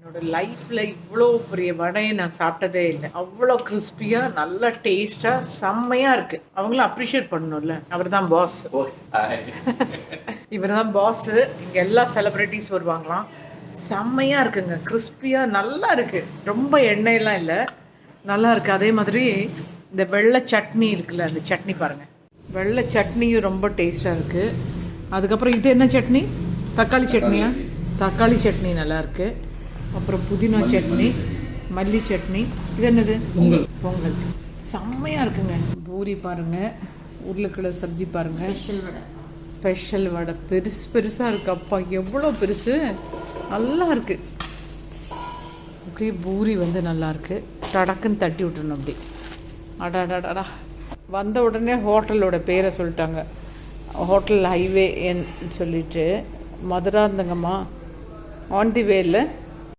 என்னோட லைஃப்பில் இவ்வளோ பெரிய வடையை நான் சாப்பிட்டதே இல்லை. அவ்வளோ கிறிஸ்பியாக நல்லா டேஸ்ட்டாக செம்மையாக இருக்குது அவங்களும் அப்ரிஷியேட் பண்ணணும்ல. அவர் தான் பாஸ் இவர் தான் பாஸு இங்கே எல்லா செலிப்ரிட்டிஸ் வருவாங்களாம். செம்மையாக இருக்குங்க. கிறிஸ்பியாக நல்லா இருக்குது ரொம்ப எண்ணெயெல்லாம் இல்லை. நல்லா இருக்குது அதே மாதிரி இந்த வெள்ளை சட்னி இருக்குல்ல அந்த சட்னி பாருங்கள் வெள்ளை சட்னியும் ரொம்ப டேஸ்ட்டாக இருக்குது அதுக்கப்புறம் இது என்ன சட்னி? தக்காளி சட்னியா? தக்காளி சட்னி நல்லா இருக்கு. அப்புறம் புதினா சட்னி மல்லி சட்னி. இது என்னது? பொங்கல். பொங்கல். செம்மையாக இருக்குங்க. பூரி பாருங்க. உருளைக்கிழங்கு சப்ஜி பாருங்க. ஸ்பெஷல் வடை. ஸ்பெஷல் வடை. பெருசு பெருசாக இருக்கு. அப்பா எவ்வளோ பெருசு? நல்லா இருக்கு. அப்படியே பூரி வந்து நல்லா இருக்கு. டடக்குன்னு தட்டி விட்டுறணும் அப்படி அடாடாடா வந்த உடனே ஹோட்டலோட பேரை சொல்லிட்டாங்க. ஹோட்டல் ஹைவே சொல்லிட்டு மதுராந்தகம்மா ஆன் தி வேல